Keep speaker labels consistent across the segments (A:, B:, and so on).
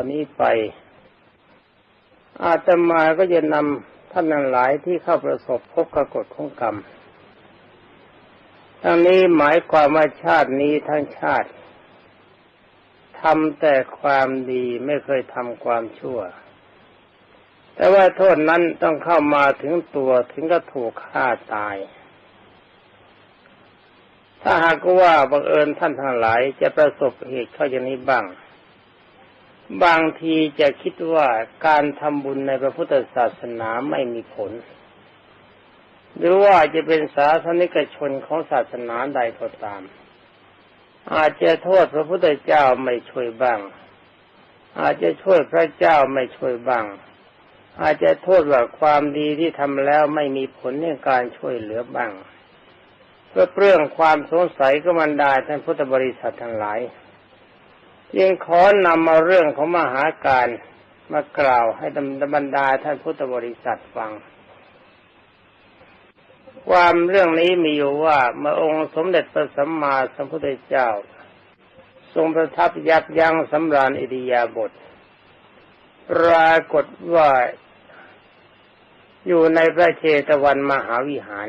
A: อนนี้ไป อาตมาก็จะนำท่านนั้นหลายที่เข้าประสบพบกับกฎของกรรม ทั้งนี้หมายความว่าชาตินี้ทั้งชาติทำแต่ความดีไม่เคยทำความชั่ว แต่ว่าโทษนั้นต้องเข้ามาถึงตัวถึงก็ถูกฆ่าตาย ถ้าหากว่าบังเอิญท่านทั้งหลายจะประสบเหตุเข้าอย่างนี้บ้าง บางทีจะคิดว่าการทำบุญในพระพุทธศาสนาไม่มีผล หรือว่าจะเป็นสาสนิกชนของศาสนาใดก็ตาม อาจจะโทษพระพุทธเจ้าไม่ช่วยบ้าง อาจจะช่วยพระเจ้าไม่ช่วยบ้าง อาจจะโทษว่าความดีที่ทำแล้วไม่มีผลในการช่วยเหลือบ้างเพื่อเรื่องความสงสัยก็มันได้ท่านพุทธบริษัททั้งหลาย ยังขอนำมาเรื่องของมหาการมากล่าวให้บรรดาท่านพุทธบริษัทฟัง ความเรื่องนี้มีอยู่ว่าเมื่อองค์สมเด็จพระสัมมาสัมพุทธเจ้า ทรงประทับยับยั้งสำราญอิริยาบถปรากฏว่าอยู่ในพระเชตวันมหาวิหาร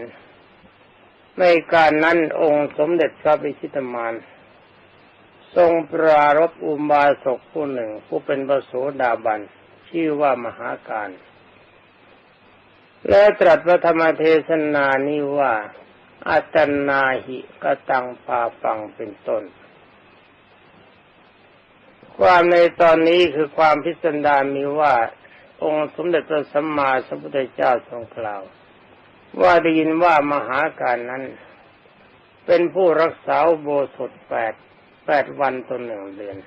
A: ในการนั้นองค์สมเด็จพระบิชิตมาน ทรงปรารบอุบาสกผู้หนึ่งผู้เป็นพระโสดาบันชื่อว่ามหาการ และตรัสพระธรรมเทศนานี้ว่าอัตนาหิกตังปาปังเป็นต้น ความในตอนนี้คือความพิสดารมีว่า องค์สมเด็จพระสัมมาสัมพุทธเจ้าทรงกล่าว ว่าได้ยินว่ามหาการนั้น เป็นผู้รักษาโบสถแปด แปดวันตนหนึ่งเดือน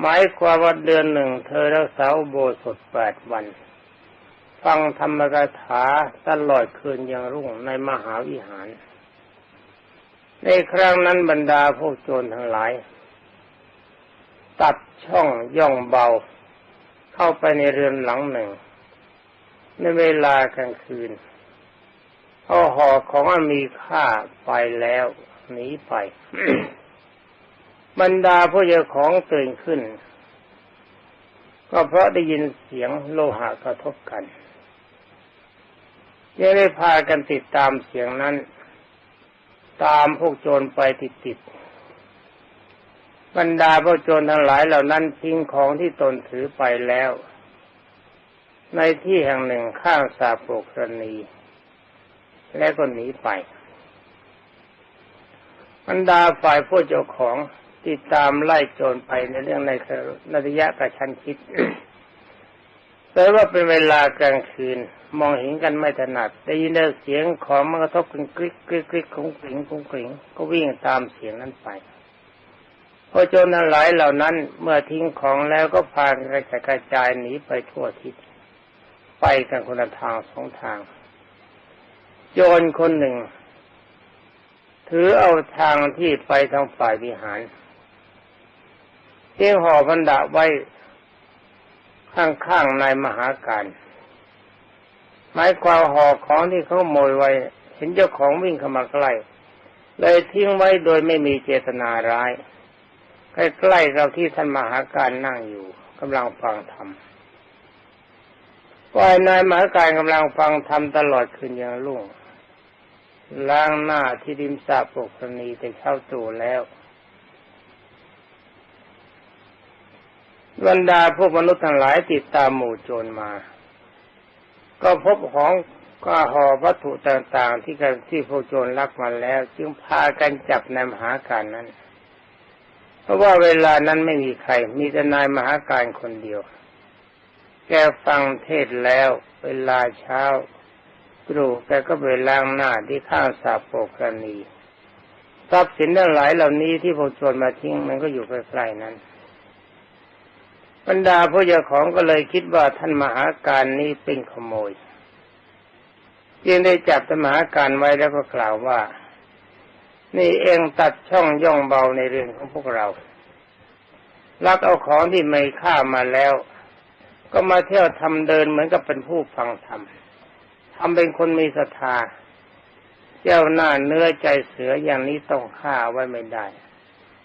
A: หมายความว่าเดือนหนึ่งเธอรักษาโบสถแปดวัน ฟังธรรมกถาตลอดคืนยังรุ่งในมหาวิหาร ในครั้งนั้นบรรดาพวกโจรทั้งหลาย ตัดช่องย่องเบา เข้าไปในเรือนหลังหนึ่ง ในเวลากลางคืนเอาห่อของมีค่าไปแล้ว หนีไป บรรดาผู้เจ้าของตื่นขึ้น ก็เพราะได้ยินเสียงโลหะกระทบกันยังได้พากันติดตามเสียงนั้น ตามพวกโจรไปติดติดบรรดาพวกโจรทั้งหลายเหล่านั้นทิ้งของที่ตนถือไปแล้ว ในที่แห่งหนึ่งข้างสาโปกรณี และก็หนีไป บรรดาฝ่ายผู้เจ้าของติดตามไล่โจรไปในเรื่องในระยะกระชั้นชิดแต่ว่าเป็นเวลากลางคืน มองเห็นกันไม่ถนัดได้ยินเสียงของมันกระทบกันกริ๊กกริ๊กกริ๊กของกริ่งของกริ่งก็วิ่งตามเสียงนั้นไปพอโจรนั้นหลายเหล่านั้นเมื่อทิ้งของแล้วก็พากันกระจายหนีไปทั่วทิศไปกันคนละทางสองทาง โจรคนหนึ่ง ถือเอาทางที่ไปทางฝ่ายวิหารเที่ยงห่อพันดาไว้ข้างๆในมหาการหมายความห่อของที่เขาโมยไว้ เห็นเจ้าของวิ่งเข้ามาใกล้เลยทิ้งไว้โดยไม่มีเจตนาร้ายใกล้ๆกับที่ท่านมหาการนั่งอยู่กำลังฟังธรรมว่ายนายมหาการกำลังฟังธรรมตลอดคืนอย่างลุ่ง ล้างหน้าที่ริมสาปกรณีแต่เข้าตัวแล้วบรรดาพวกมนุษย์ทั้งหลายติดตามหมู่โจรมา ก็พบของก็ห่อวัตถุต่างๆ ที่กันที่พวกโจรลักมาแล้ว จึงพากันจับนายมหาการนั้น เพราะว่าเวลานั้นไม่มีใคร มีแต่นายมหาการคนเดียว แกฟังเทศแล้ว เวลาเช้า ครูแกก็ไปล้างหน้าที่ข้างสาโปกรณีทรัพย์สินทั้งหลายเหล่านี้ที่พวกโจรมาทิ้งมันก็อยู่ใกล้ๆนั้น บรรดาผู้เจ้าของก็เลยคิดว่าท่านมหาการนี้เป็นขโมยจึงได้จับท่านมหาการไว้แล้วก็กล่าวว่า นี่เองตัดช่องย่องเบาในเรื่องของพวกเราลักเอาของที่ไม่ฆ่ามาแล้ว ก็มาเที่ยวทำเดินเหมือนกับเป็นผู้ฟังธรรม ทำเป็นคนมีศรัทธาเจ้าหน้าเนื้อใจเสืออย่างนี้ต้องฆ่าไว้ไม่ได้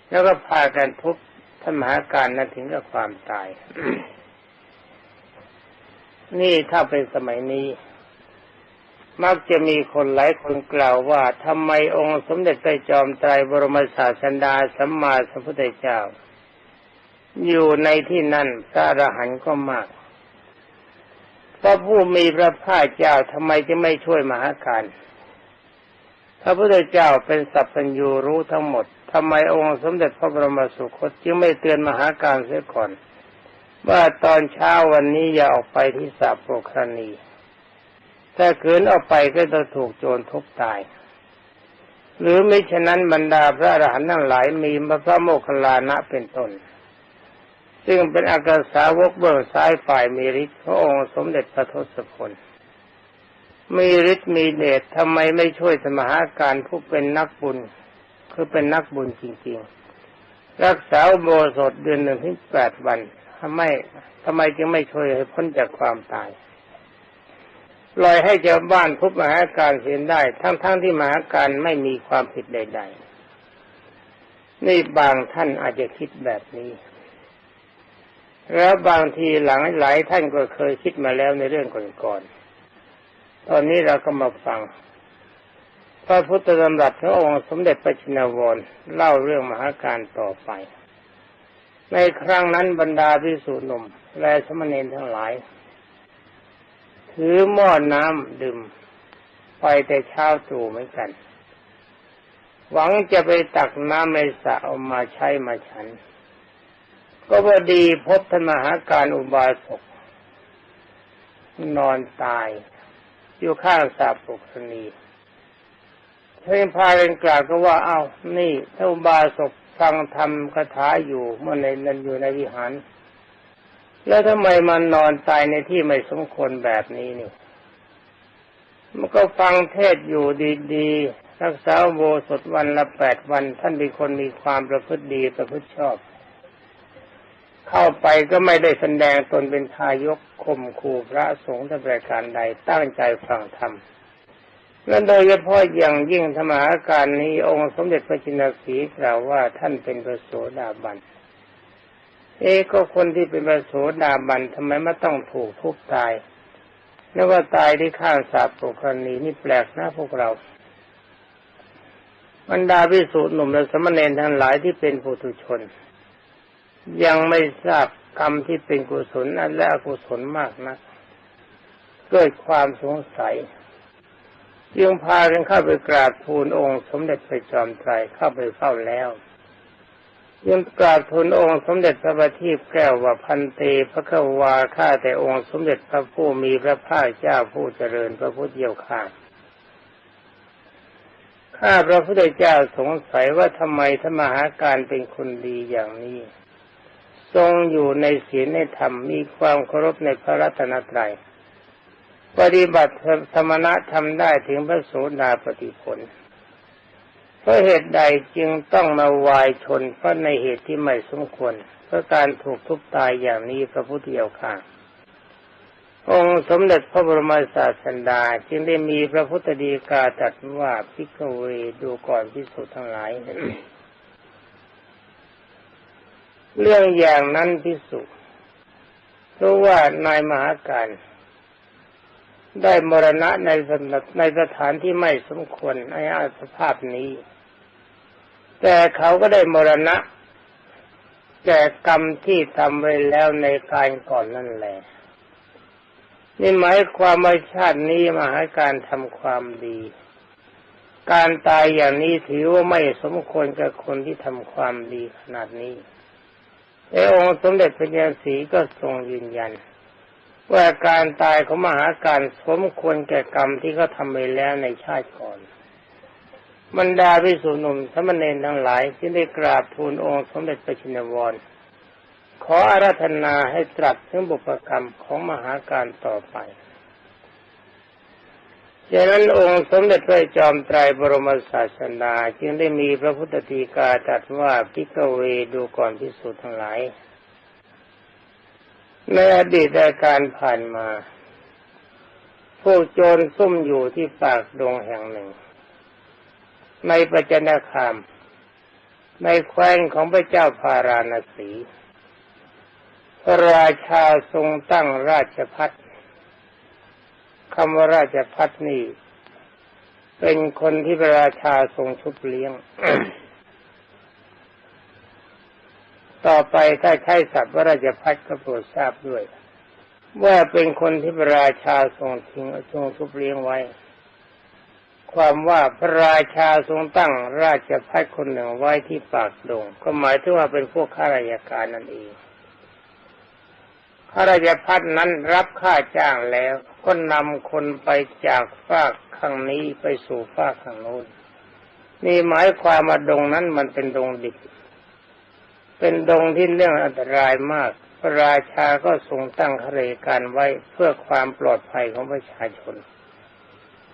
A: แล้วก็พากันทุบท่านมหาการนั้นถึงกับความตาย นี่ถ้าเป็นสมัยนี้ มักจะมีคนหลายคนกล่าวว่าทำไมองค์สมเด็จพระจอมไตรบรมศาสดาสัมมาสัมพุทธเจ้า อยู่ในที่นั่นพระอรหันต์ก็มาก พระผู้มีพระภาคเจ้าทำไมจะไม่ช่วยมหาการพระพุทธเจ้าเป็นสัพพัญญูรู้ทั้งหมดทำไมองค์สมเด็จพระบรมสุคตจึงไม่เตือนมหาการเสียก่อน ว่าตอนเช้าวันนี้อย่าออกไปที่สาโปรครณีถ้าขืนออกไปก็จะถูกโจรทุบตาย หรือไม่ฉะนั้นบรรดาพระอรหันต์ทั้งหลายมีพระโมคคัลลานะเป็นต้น ซึ่งเป็นอากาสาวกเบื้องซ้ายฝ่ายมีฤทธิ์พระองค์สมเด็จพระทศพลมีฤทธิ์มีเดชทำไมไม่ช่วยสมหาการผู้เป็นนักบุญ คือเป็นนักบุญจริง ๆ รักษาโบสถเดือนหนึ่งถึงแปดวันทำไมทำไมจึงไม่ช่วยให้พ้นจากความตายปล่อยให้ชาบ้านทุบมหาการเสียได้ ทั้งๆทที่มหาการไม่มีความผิดใด ๆ นี่บางท่านอาจจะคิดแบบนี้ แล้วบางทีหลังหลายท่านก็เคยคิดมาแล้วในเรื่องก่อนๆตอนนี้เราก็มาฟัง พระพุทธธรรมรัตพระองค์สมเด็จพระชินวรเล่าเรื่องมหาการต่อไป ในครั้งนั้นบรรดาพิสุหนุ่มและสมณีทั้งหลาย ถือหม้อน้ำดื่ม ไปแต่เช้าตรู่เหมือนกัน หวังจะไปตักน้ำในสระเอามาใช้มาฉัน ก็พอดีพบธรรมหาการอุบาสกนอนตาย อยู่ข้างสาปุกสนีเพื่อนพาเรนกล่าวก็ว่า เอา้านี่ถ้าอุบาสกฟังธรรมคาถาอยู่เมื่อในนั้นอยู่ในวิหาร แล้วทำไมมันนอนตายในที่ไม่สมควรแบบนี้นี่ มันก็ฟังเทศอยู่ดีๆรักษาโบสถวันละแปดวัน ท่านเป็นคนมีความประพฤติดีประพฤติชอบ เข้าไปก็ไม่ได้แสดงตนเป็นทายกข่มขู่พระสงฆ์แต่ประการใดตั้งใจฟังธรรมและโดยเฉพาะอย่างยิ่งธรรมาการนี้องค์สมเด็จพระจินสีกล่าวว่าท่านเป็นพระโสดาบันเอ๊ก็คนที่เป็นพระโสดาบันทำไมไม่ต้องถูกทุบตายแล้วว่าตายที่ข้างสาปุกรณีนี่แปลกนะพวกเราบรรดาพิสูจน์หนุ่มและสมณเณรทั้งหลายที่เป็นปุถุชน ยังไม่ทราบกรรมที่เป็นกุศลและอกุศลมากนะักเกิดความสงสัยจึงพากันเข้าไปกราบทูลองค์สมเด็จพระจอมไตรเข้าไปเฝ้าแล้วยังกราบทูลองค์สมเด็จพระบัณฑิตแก้วว่าพันเตพระกวาข้าแต่องค์สมเด็จพระผู้มีพระภาคเจ้าผู้เจริญพระพุทธเจ้าข้าข้าพระพุทธเจ้าสงสัยว่าทำไมธรรมหาการเป็นคนดีอย่างนี้ ทรงอยู่ในศีลในธรรมมีความเคารพในพระรัตนตรัยปฏิบัติธรรมะทำได้ถึงพระโสดาปฏิผลเพราะเหตุใดจึงต้องมาวายชนเพราะในเหตุที่ไม่สมควร เพราะการถูกทุบตายอย่างนี้พระพุทธเจ้าค่ะ องค์สมเด็จพระบรมศาสดาจึงได้มีพระพุทธดีกาตรัสว่าพิกเวดูก่อนพิสุทั้งหลาย เรื่องอย่างนั้นพิสุเพราะว่านายมหาการได้มรณะในในสถานที่ไม่สมควรในอาสภาพนี้ แต่เขาก็ได้มรณะแก่กรรมที่ทำไว้แล้วในการก่อนนั่นแหละนี่หมายความว่าชาตินี้มาให้การทำความดี การตายอย่างนี้ถือว่าไม่สมควรกับคนที่ทำความดีขนาดนี้ แต่องค์สมเด็จพระยาสีก็ทรงยืนยัน ว่าการตายของมหาการสมควรแก่กรรมที่เขาทำไปแล้วในชาติก่อนบรรดาพิสุนุมสมณเณรทั้งหลายที่ได้กราบทูลองค์สมเด็จพระชินวร ขออาราธนาให้ตรัสถึงบุพกรรมของมหาการต่อไป ฉะนั้นองค์สมเด็จพระจอมไตรบรมศาสดาจึงได้มีพระพุทธตีกาตรัสว่าพิกเวดูก่อนพิสุทั้งหลาย ในอดีตการผ่านมา พวกโจรซุ่มอยู่ที่ปากดงแห่งหนึ่ง ในปัจจนาคาม ในแคว้นของพระเจ้าพาราณสี พระราชาทรงตั้งราชพัฒ คำว่าราชพัฒนี่ เป็นคนที่พระราชาทรงชุบเลี้ยง ต่อไปถ้าใช้ศัพท์ว่าราชพัฒก็โปรดทราบด้วย ว่าเป็นคนที่พระราชาทรงทิ้งทรงชุบเลี้ยงไว้ ความว่าพระราชาทรงตั้งราชพัฒคนหนึ่งไว้ที่ปากดง ก็หมายถึงว่าเป็นพวกข้าราชการนั่นเอง ข้าราชพัฒนั้นรับค่าจ้างแล้วก็นำคนไปจากฝากข้างนี้ไปสู่ฝากข้างโน้นนี่หมายความว่าดงนั้นมันเป็นดงดิบ เป็นดงที่เรื่องอันตรายมาก พระราชาก็ทรงตั้งข้ารการไว้เพื่อความปลอดภัยของประชาชน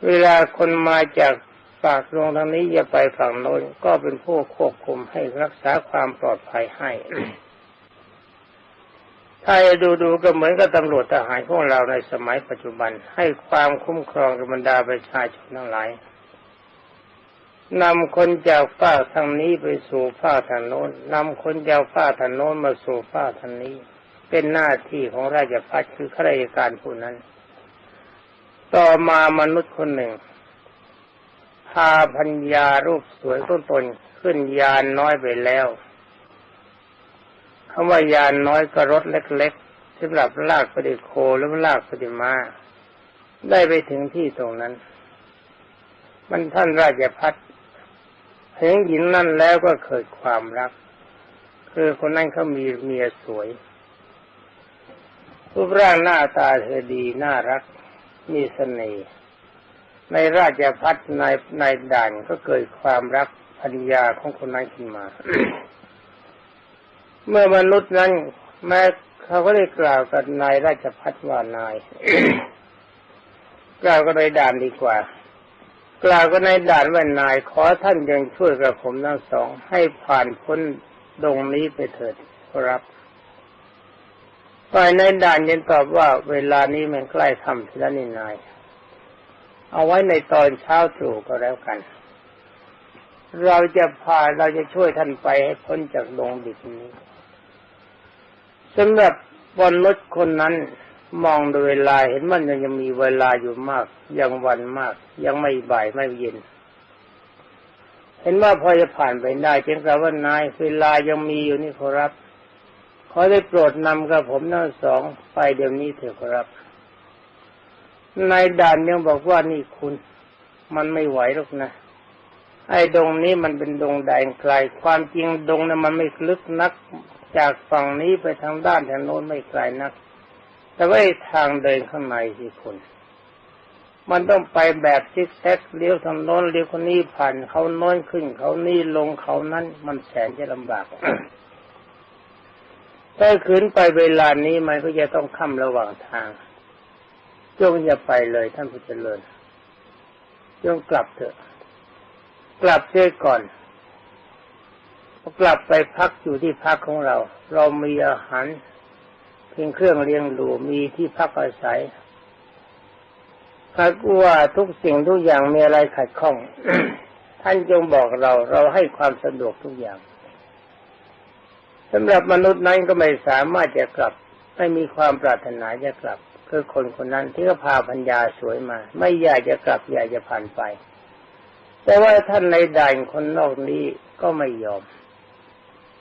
A: เวลาคนมาจากปากลงทางนี้จะไปฝั่งโน้นก็เป็นผู้ควบคุมให้รักษาความปลอดภัยให้ ถ้าจะดูดูก็เหมือนกับตำรวจทหารของเราในสมัยปัจจุบัน ให้ความคุ้มครองกับบรรดาประชาชนทั้งหลายนำคนจากฝ้าทางนี้ไปสู่ฝ้าทางโน้นนำคนจากฝ้าทางโน้นมาสู่ฝ้าทางนี้ เป็นหน้าที่ของราชพัฒคือข้าราชการผู้นั้น ต่อมามนุษย์คนหนึ่ง พาพัญญารูปสวยต้นตนขึ้นยานน้อยไปแล้ว คำว่ายานน้อยก็รถเล็กๆสำหรับลากปฏิโคหรือลากปฏิมาได้ไปถึงที่ตรงนั้น มันท่านราชพัฒเห็นหญิงนั่นแล้วก็เกิดความรัก คือคนนั้นเขามีเมียสวยรูปร่างหน้าตาเธอดีน่ารัก มีเสน่ห์ในราชพัฒนในในด่านก็เกิดความรักภรรยาของคนนั้นขึ้นมา เมื่อมนุษย์นั้น แม้เขาก็ได้กล่าวกับนายราชพัฒว่านายกล่าวก็ในด่านดีกว่า กล่าวก็ในด่านว่านาย ขอท่านยังช่วยกับผมทั้งสอง ให้ผ่านพ้นดงนี้ไปเถิดครับฝ่ายในด่านยังตอบว่าเวลานี้มันใกล้ค่ำทีแล้วนี่นาย เอาไว้ในตอนเช้าตรู่ก็แล้วกัน เราจะพาเราจะช่วยท่านไปให้พ้นจากดงดิบนี้สำหรับบนรถคนนั้นมองดูเวลาเห็นมันยังมีเวลาอยู่มาก ยังวันมาก ยังไม่บ่ายไม่เย็น เห็นว่าพอจะผ่านไปได้เพียงแต่ว่านายเวลายังมีอยู่นี่ครับขอได้โปรดนำกับผมทั้งสองไปเดี๋ยวนี้เถอะครับนายด่านยังบอกว่านี่คุณ มันไม่ไหวหรอกนะ ไอ้ดงนี้มันเป็นดงแดงไกล ความจริงดงนั้นมันไม่ลึกนัก จากฝั่งนี้ไปทางด้านทางโน้นไม่ไกลนัก แต่ว่าทางเดินข้างในสิคุณมันต้องไปแบบซิกแซกเลี้ยวทางโน้นเลี้ยวคนนี้ผ่านเขาโน้นขึ้น เขานี่ลงเขานั้นมันแสนจะลำบากถ้าขืนไปเวลานี้มันก็จะต้องค่ำระหว่างทางจงอย่าไปเลยท่านผู้เจริญจงกลับเถอะ กลับเสียก่อนกลับไปพักอยู่ที่พักของเรา เรามีอาหารเพียงเครื่องเลี้ยงดูมีที่พักอาศัยถ้าว่าทุกสิ่งทุกอย่างมีอะไรขัดข้อง ท่านจงบอกเรา เราให้ความสะดวกทุกอย่างสำหรับมนุษย์นั้นก็ไม่สามารถจะกลับ ไม่มีความปรารถนาจะกลับ คือคนคนนั้นที่ก็พาพัญญาสวยมา ไม่อยากจะกลับอยากจะผ่านไป แต่ว่าท่านในด่านคนนอกนี้ก็ไม่ยอม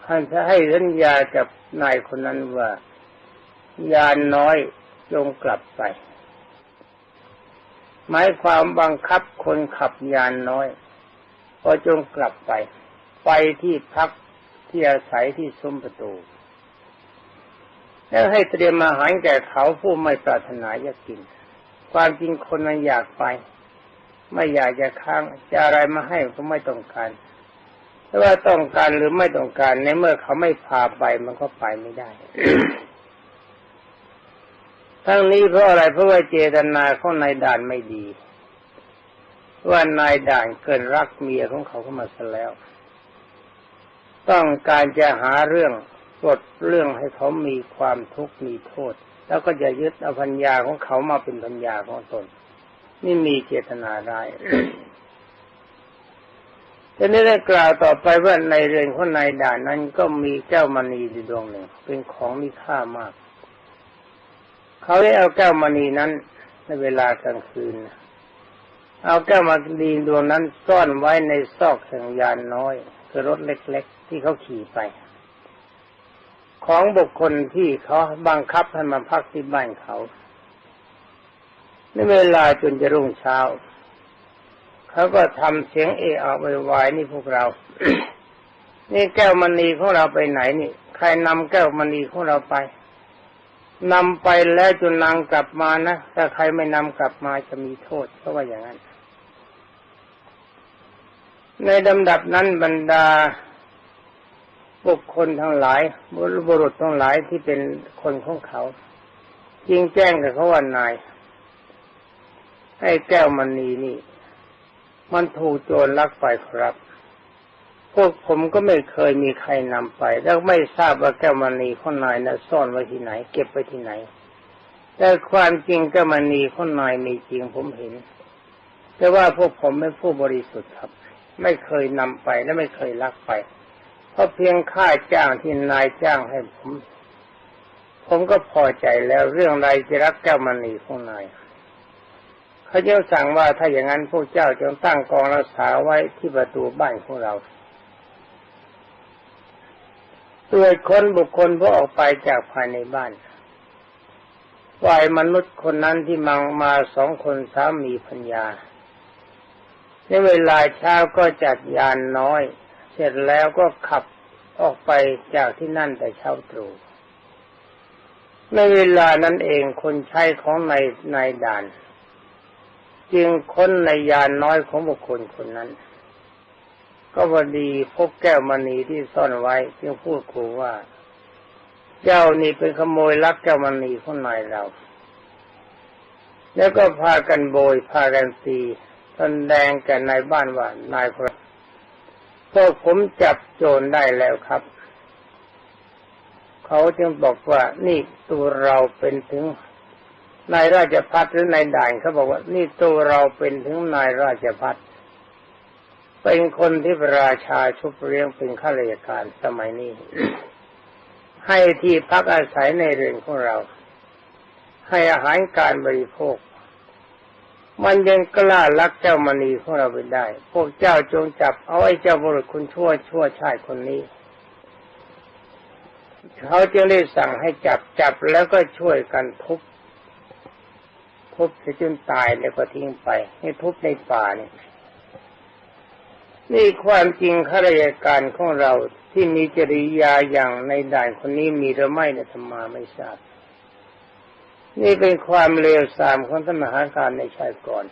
A: ท่านจะให้สัญญากับนายคนนั้นว่ายานน้อยจงกลับไป หมายความบังคับคนขับยานน้อยก็จงกลับไป ไปที่พักที่อาศัยที่ซุ้มประตู แล้วให้เตรียมอาหารแก่เขาผู้ไม่ปรารถนาจะกิน ความจริงคนมันอยากไป ไม่อยากจะค้างจะอะไรมาให้ก็ไม่ต้องการแต่ว่าต้องการหรือไม่ต้องการในเมื่อเขาไม่พาไปมันก็ไปไม่ได้ ทั้งนี้เพราะอะไรเพราะว่าเจตนาของนายด่านไม่ดีว่านายด่านเกินรักเมียของเขาเข้ามาซะแล้ว ต้องการจะหาเรื่องกดเรื่องให้เขามีความทุกข์มีโทษ แล้วก็จะยึดเอาพัญญาของเขามาเป็นพัญญาของตน นี่มีเจตนาร้ายทีนี้ได้กล่าวต่อไปว่าในเรือนของนายด่านนั้นก็มีแก้วมณีอยู่ดวงหนึ่ง เป็นของมีค่ามาก เขาได้เอาแก้วมณีนั้น ในเวลากลางคืน เอาแก้วมณีดวงนั้นซ่อนไว้ในซอกแห่งยานน้อยคือรถเล็ก ๆ ที่เขาขี่ไป ของบุคคลที่เขาบังคับให้มาพักที่บ้านเขา ในเวลาจนจะรุ่งเช้าเขาก็ทำเสียงเอะอะวายนี่พวกเรา นี่แก้วมณีของเราไปไหนนี่ ใครนำแก้วมณีของเราไปนำไปแล้วจนนางกลับมานะถ้าใครไม่นำกลับมาจะมีโทษเพราะว่าอย่างนั้น ในลำดับนั้นบรรดาบุคคลทั้งหลายบุรุษทั้งหลายที่เป็นคนของเขาจิงแจ้งกับเขาว่านาย ให้แก้วมณีนี่ มันถูกโจรลักไปครับ พวกผมก็ไม่เคยมีใครนำไป แล้วไม่ทราบว่าแก้วมณีของนายนะซ่อนไว้ที่ไหน เก็บไว้ที่ไหน แต่ความจริงแก้วมณีขอนายมีจริงผมเห็น แต่ว่าพวกผมไม่ผู้บริสุทธิ์ครับ ไม่เคยนำไปและไม่เคยลักไป เพราะเพียงค่าจ้างที่นายจ้างให้ผม ผมก็พอใจแล้วเรื่องไรจะรักแก้วมณีของนาย เขาจะสั่งว่าถ้าอย่างนั้นพวกเจ้าจงตั้งกองรักษาไว้ที่ประตูบ้านของเราตรวจคนบุคคลผู้ออกไปจากภายในบ้านฝ่ายมนุษย์คนนั้นที่มังมาสองคนสามีพัญญา ในเวลาเช้าก็จัดยานน้อย เสร็จแล้วก็ขับออกไปจากที่นั่นแต่เช้าตรู่ในเวลานั้นเองคนใช้ของนายนายด่าน จึงค้นในยานน้อยของบุคคลคนนั้น ก็พอดีพบแก้วมณีที่ซ่อนไว้จึงพูดขู่ว่า เจ้านี่เป็นขโมยลักแก้วมณีของนายเรา แล้วก็พากันโบยพากันตีแดงแก่นายบ้านว่านายครับพวกผมจับโจรได้แล้วครับ เขาจึงบอกว่านี่ตัวเราเป็นถึง นายราชพัฒหรือนายด่านเขาบอกว่า นี่ตัวเราเป็นถึงนายราชพัฒเป็นคนที่ระราชาชุบเลี้ยงเป็นข้าราชการสมัยนี้ ให้ที่พักอาศัยในเรือนของเรา ให้อาหารการบริโภค มันยังกล้าลักเจ้ามณีของเราไปได้ พวกเจ้าจงจับเอาไอ้เจ้าบุรุษคุณชั่วชั่วชายคนนี้เขาจึงได้สั่งให้จับจับแล้วก็ช่วยกันทุบ ทุบจนตายแล้วก็ทิ้งไปให้ทุบในป่าเนี่ยนี่ความจริงข้าราชการของเราที่มีจริยาอย่างในด่านคนนี้มีหรือไม่เนี่ยธรรมาไม่ทราบ นี่เป็นความเลวทรามของท่านมหาการในชายก่อน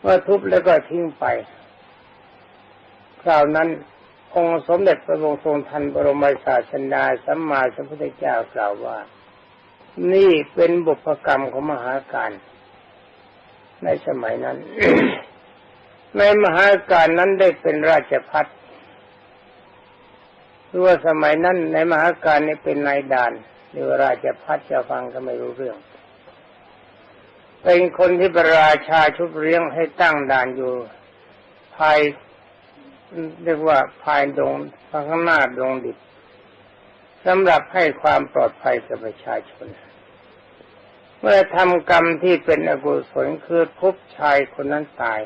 A: เมื่อทุบแล้วก็ทิ้งไป คราวนั้นองค์สมเด็จพระบรมทรงทันบรมศาสดาสัมมาสัมพุทธเจ้ากล่าวว่า นี่เป็นบุพกรรมของมหาการในสมัยนั้น ในมหาการนั้นได้เป็นราชพัฒหรือว่าสมัยนั้นในมหาการนี้เป็นนายด่านหรือราชพัฒจะฟังก็ไม่รู้เรื่อง เป็นคนที่ประราชาชุบเลี้ยงให้ตั้งด่านอยู่ ภายเรียกว่าภายดงข้างหน้าดงดิบ สำหรับให้ความปลอดภัยกับประชาชน เมื่อทำกรรมที่เป็นอกุศลคือทุบชายคนนั้นตาย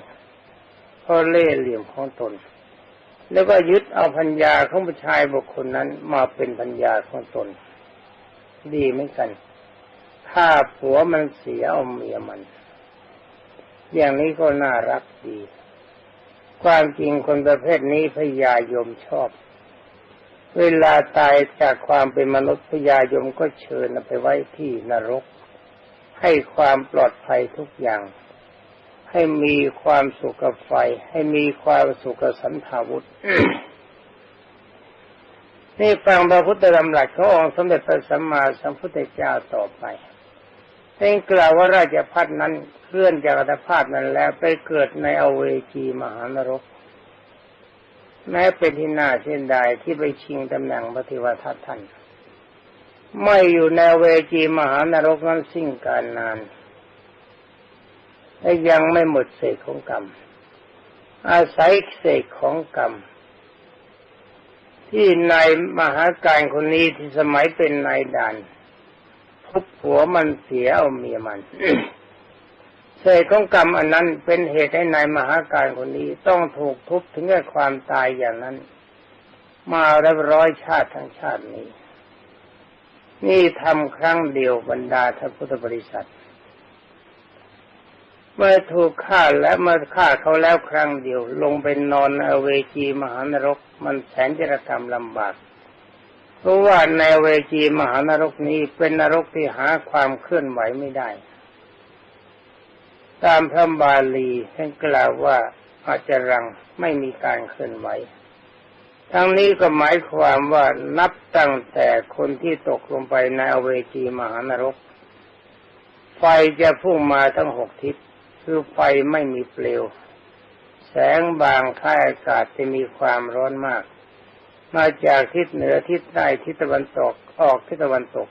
A: เพราะเล่ห์เหลี่ยมของตน แล้วก็ยึดเอาพัญญาของผู้ชายบุคคลนั้นมาเป็นพัญญาของตน ดีเหมือนกันถ้าผัวมันเสียเอาเมียมัน อย่างนี้ก็น่ารักดี ความจริงคนประเภทนี้พญายมชอบ เวลาตายจากความเป็นมนุษย์พญายมก็เชิญไปไว้ที่นรก ให้ความปลอดภัยทุกอย่าง ให้มีความสุขกับไฟ ให้มีความสุขกับสันทาวุธนี่ฟังพระพุทธธรรมหลักขององค์สมเด็จพระสัมมาสัมพุทธเจ้าต่อไปเป็นกล่าวว่าราชพัฒนั้นเคลื่อนจากอัตภาพนั้นแล้วไปเกิดในอเวจีมหานรก แม้เป็นที่น่าเสียดายที่ไปชิงตำแหน่งปฏิวัติท่าน ไม่อยู่ในเวจีมหานรกนั้นสิ้นการนานและยังไม่หมดเศษของกรรม อาศัยเศษของกรรม ที่นายมหาการคนนี้ที่สมัยเป็นนายด่านทุบหัวมันเสียเอาเมียมัน เศษของกรรมอันนั้นเป็นเหตุให้นายมหาการคนนี้ต้องถูกทุบถึงแก่ความตายอย่างนั้น มาแล้วร้อยชาติทั้งชาตินี้ นี่ทำครั้งเดียวบรรดาท่านพุทธบริษัท เมื่อถูกฆ่าและเมื่อฆ่าเขาแล้วครั้งเดียว ลงไปนอนในเวจีมหานรก มันแสนจะทำลำบากเพราะว่าในเวจีมหานรกนี้เป็นนรกที่หาความเคลื่อนไหวไม่ได้ ตามพระบาลีท่านกล่าวว่าอาจจะรังไม่มีการเคลื่อนไหว ทั้งนี้ก็หมายความว่านับตั้งแต่คนที่ตกลงไปในอเวจีมหานรก ไฟจะพุ่งมาทั้งหกทิศ คือไฟไม่มีเปลว แสงบางค่ายอากาศจะมีความร้อนมาก มาจากทิศเหนือทิศใต้ทิศตะวันตกออกทิศตะวันตก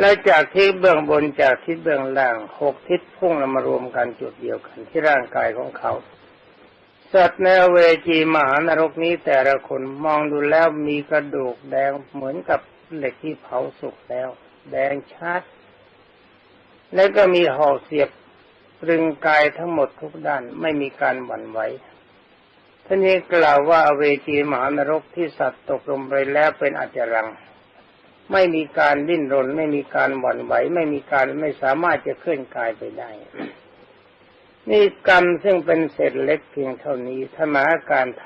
A: และจากทิศเบื้องบนจากทิศเบื้องล่างหกทิศพุ่งมารวมกันจุดเดียวกันที่ร่างกายของเขา สัตว์ในเวจีมหานรกนี้แต่ละคนมองดูแล้วมีกระดูกแดงเหมือนกับเหล็กที่เผาสุกแล้ว แดงชัด และก็มีหอกเสียบตรึงกายทั้งหมดทุกด้านไม่มีการหวั่นไหวท่านนี้กล่าวว่าเวจีมหานรกที่สัตว์ตกลงไปแล้วเป็นอาจารัง ไม่มีการดิ้นรน ไม่มีการหวั่นไหว ไม่มีการไม่สามารถจะเคลื่อนกายไปได้ นี่กรรมซึ่งเป็นเศษเล็กเพียงเท่านี้ถ้ามาการท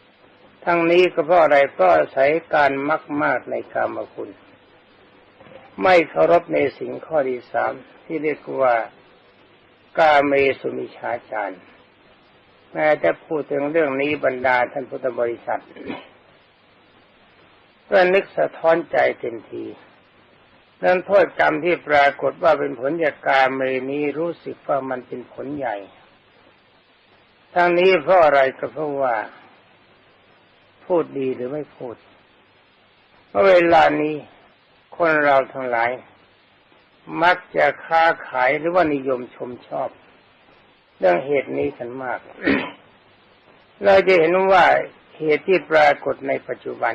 A: ำทั้งนี้ก็เพราะอะไรก็อาศัยการมักมากในกรรมคุณ ไม่เคารพในสิ่งข้อที่สามที่เรียกว่ากาเมสุมิชาจารแม้จะพูดถึงเรื่องนี้บรรดาท่านพุทธบริษัท ก็นึกสะท้อนใจเต็มที นั้นโทษกรรมที่ปรากฏว่าเป็นผลจากการเมนี้รู้สึกว่ามันเป็นผลใหญ่ ทั้งนี้เพราะอะไรก็เพราะว่า พูดดีหรือไม่พูดเพราะเวลานี้คนเราทั้งหลาย มักจะค้าขายหรือว่านิยมชมชอบ เรื่องเหตุนี้กันมาก เราจะเห็นว่าเหตุที่ปรากฏในปัจจุบัน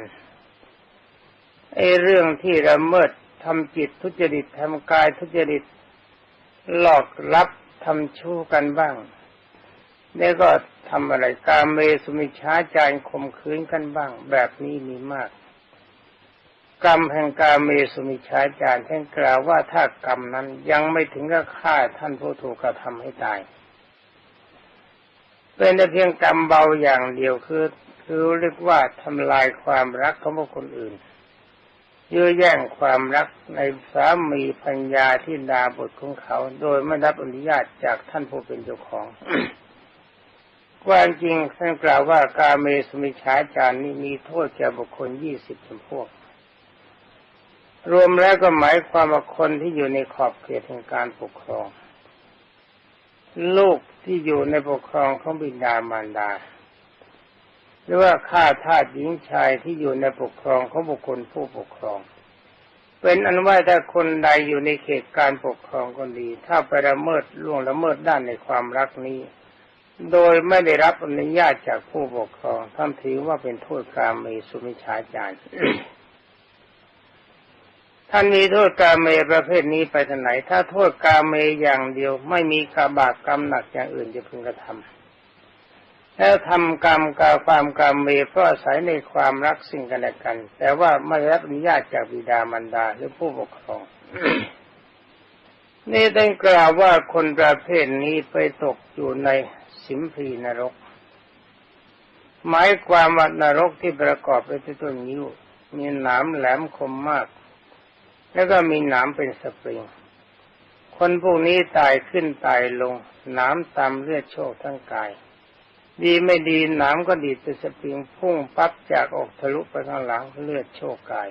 A: ไอ้เรื่องที่ละเมิดทำจิตทุจริตทำกายทุจริต หลอกรับทำชู้กันบ้าง แล้วก็ทำอะไรกาเมสุมิช้าจารข่มขืนกันบ้าง แบบนี้มีมาก กรรมแห่งกาเมสุมิช้าจารท่านกล่าวว่าถ้ากรรมนั้นยังไม่ถึงกับฆ่าท่านผู้ถูกกระทำให้ตาย เป็นแต่เพียงกรรมเบาอย่างเดียวคือ คือเรียกว่าทำลายความรักของบุคคลอื่น ยื้อแย่งความรักในสามีพัญญาที่ดาบทของเขา โดยไม่รับอนุญาตจากท่านผู้เป็นเจ้าของความจริงท่านกล่าวว่าการเมสมิชาจารนี้มีโทษแก่บุคคลยี่สิบจำพวก รวมแล้วก็หมายความว่าคนที่อยู่ในขอบเขตแห่งการปกครอง ลูกที่อยู่ในปกครองของบิดามารดา หรือว่าข้าทาสหญิงชายที่อยู่ในปกครองของบุคคลผู้ปกครอง เป็นอันว่าถ้าคนใดอยู่ในเขตการปกครองก็ดี ถ้าไปละเมิดล่วงละเมิดด้านในความรักนี้ โดยไม่ได้รับอนุญาตจากผู้ปกครองท่านถือว่าเป็นโทษกรรมมีสุมิชาจารท่านมีโทษกาเมประเภทนี้ไปทางไหน ถ้าโทษกาเมอย่างเดียว ไม่มีกาบากกรรมหนักอย่างอื่นจะพึงกระทำ แล้วทำกรรมกาความกรรมมีเพราะอาศัยในความรักสิ่งกันและกัน แต่ว่าไม่รับอนุญาตจากบิดามารดาหรือผู้ปกครอง นี่ต้องกล่าวว่าคนประเภทนี้ไปตกอยู่ในสิมพีนรก หมายความว่านรกที่ประกอบไปด้วยต้นยิ้ว มีหนามแหลมคมมาก แล้วก็มีหนามเป็นสปริง คนพวกนี้ตายขึ้นตายลงหนามตามเลือดโชคทั้งกาย ดีไม่ดีหนามก็ดีดไปสปริงพุ่งปั๊บจากออกทะลุไปข้างหลังเลือดโชกกาย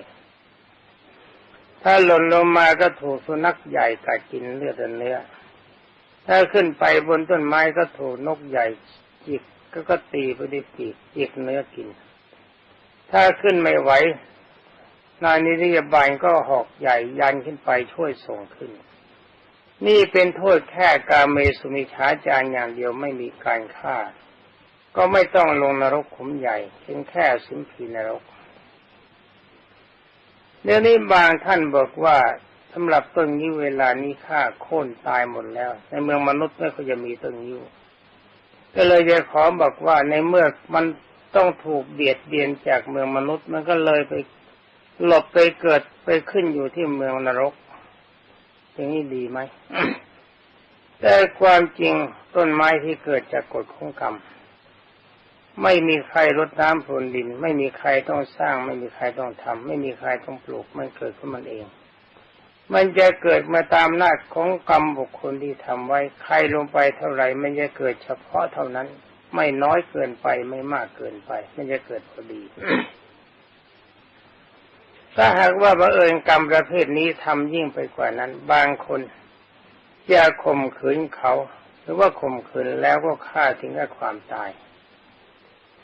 A: ถ้าหล่นลงมาก็ถูกสุนัขใหญ่กัดกินเลือดเนื้อ ถ้าขึ้นไปบนต้นไม้ก็ถูกนกใหญ่จิกก็ก็ตีไปด้วยปีกจิกเนื้อกิน ถ้าขึ้นไม่ไหวนายนิริยบาลก็หอกใหญ่ยันขึ้นไปช่วยส่งขึ้น นี่เป็นโทษแค่การเมสุมิชาจารอย่างเดียวไม่มีการฆ่า ก็ไม่ต้องลงนรกขุมใหญ่เพียงแค่สิมพีนรกเดี๋ยวนี้บางท่านบอกว่าสำหรับต้นยิ้วเวลานี้ฆ่าโค่นตายหมดแล้ว ในเมืองมนุษย์ไม่ค่อยจะมีต้นยิ้วก็เลยจะขอบอกว่าในเมื่อมันต้องถูกเบียดเบียนจากเมืองมนุษย์มันก็เลยไปหลบไปเกิดไปขึ้นอยู่ที่เมืองนรกอย่างนี้ดีไหมแต่ความจริงต้นไม้ที่เกิดจากกฎของกรรม ไม่มีใครรดน้ำพรวนดิน ไม่มีใครต้องสร้าง ไม่มีใครต้องทำไม่มีใครต้องปลูกมันเกิดขึ้นมันเอง มันจะเกิดมาตามน้าของกรรมบุคคลที่ทำไว้ใครลงไปเท่าไหร่มันจะเกิดเฉพาะเท่านั้น ไม่น้อยเกินไปไม่มากเกินไป มันจะเกิดพอดีถ้าหากว่าบังเอิญกรรมประเภทนี้ทำยิ่งไปกว่านั้น บางคนจะข่มขืนเขา หรือว่าข่มขืนแล้วก็ฆ่าถึงกับความตาย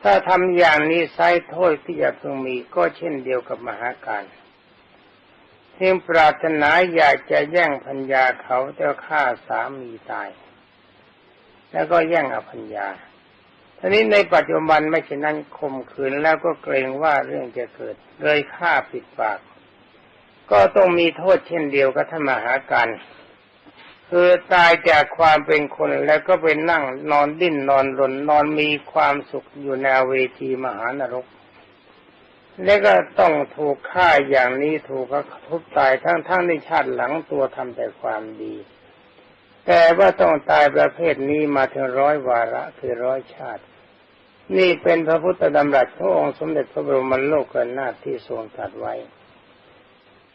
A: ถ้าทำอย่างนี้ไซโทษที่จะพึงมีก็เช่นเดียวกับมหาการเพียงปรารถนาอยากจะแย่งพัญญาเขาแต่ฆ่าสามีตาย แล้วก็แย่งอภัญญาทีนี้ในปัจจุบันไม่เช่นนั้นข่มขืนแล้วก็เกรงว่าเรื่องจะเกิด เลยฆ่าปิดปาก ก็ต้องมีโทษเช่นเดียวกับท่านมหาการ คือตายจากความเป็นคนแล้วก็ไปนั่งนอนดิ้นนอนรนนอนมีความสุขอยู่ในเวทีมหานรก แล้วก็ต้องถูกฆ่าอย่างนี้ถูกก็ทุบตายทั้งทั้งในชาติหลังตัวทำแต่ความดี แต่ว่าต้องตายประเภทนี้มาถึงร้อยวาระคือร้อยชาติ นี่เป็นพระพุทธดำรัสขององค์สมเด็จพระบรมโลกนาถที่ทรงตรัสไว้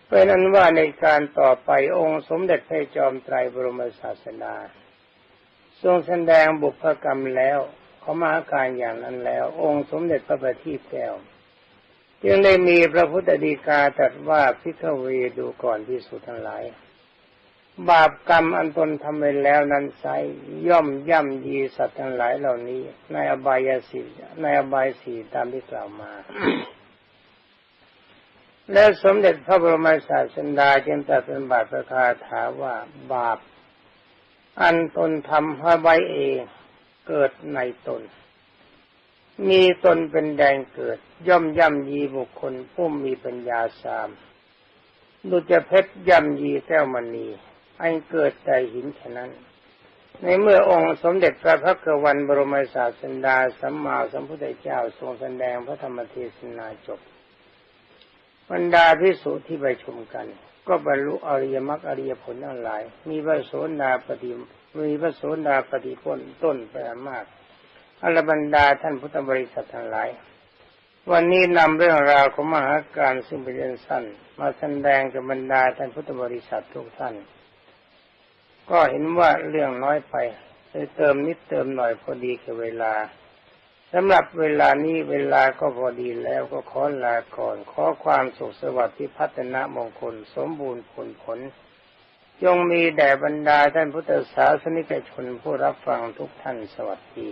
A: เป็นนั้นว่าในการต่อไปองค์สมเด็จพระจอมไตรบรมศาสดาทรงแสดงบุพกรรมแล้วเขามาอาการอย่างนั้นแล้ว องค์สมเด็จพระบัณฑิตแก้วจึงได้มีพระพุทธดีกาตรัสว่าพิฆเวดูก่อนที่สุดทั้งหลาย บาปกรรมอันตนทำไปแล้วนั้นไซย่อมย่ำยีสัตว์ทั้งหลายเหล่านี้ ในอบายสีในอบายสีตามที่กล่าวมา และสมเด็จพระบรมศาสดาจึงตรัสเป็นบาทประคาถาว่าบาป อันตนทำให้ไว้เองเกิดในตน มีตนเป็นแดงเกิด ย่อมย่ำยีบุคคลผู้มีปัญญาสามดุจเพชรย่ำยีแก้วมณีอันเกิดใจหินฉะนั้น ในเมื่อองค์สมเด็จพระพักวันบรมศาสดาสัมมาสัมพุทธเจ้าทรงแสดงพระธรรมเทศนาจบ บรรดาพิสุที่ไปชมกัน ก็บรรลุอริยมรรคอริยผลทั้งหลาย มีพระโสดาปฏิมีพระโสดาปฏิพ้นต้นไปมากอรบรรดาท่านพุทธบริษัททั้งหลาย วันนี้นำเรื่องราวของมหาการซึ่งเป็นเรื่องสั้น มาแสดงกับบรรดาท่านพุทธบริษัททุกท่าน ก็เห็นว่าเรื่องน้อยไปเลยเติมนิดเติมหน่อยพอดีกับเวลา สำหรับเวลานี้เวลาก็พอดีแล้วก็ขอลาก่อน ขอความสุขสวัสดิ์ที่พัฒนามงคล สมบูรณ์ผลผลยงมีแด่บรรดาท่านพุทธศาสนิกชนผู้รับฟังทุกท่านสวัสดี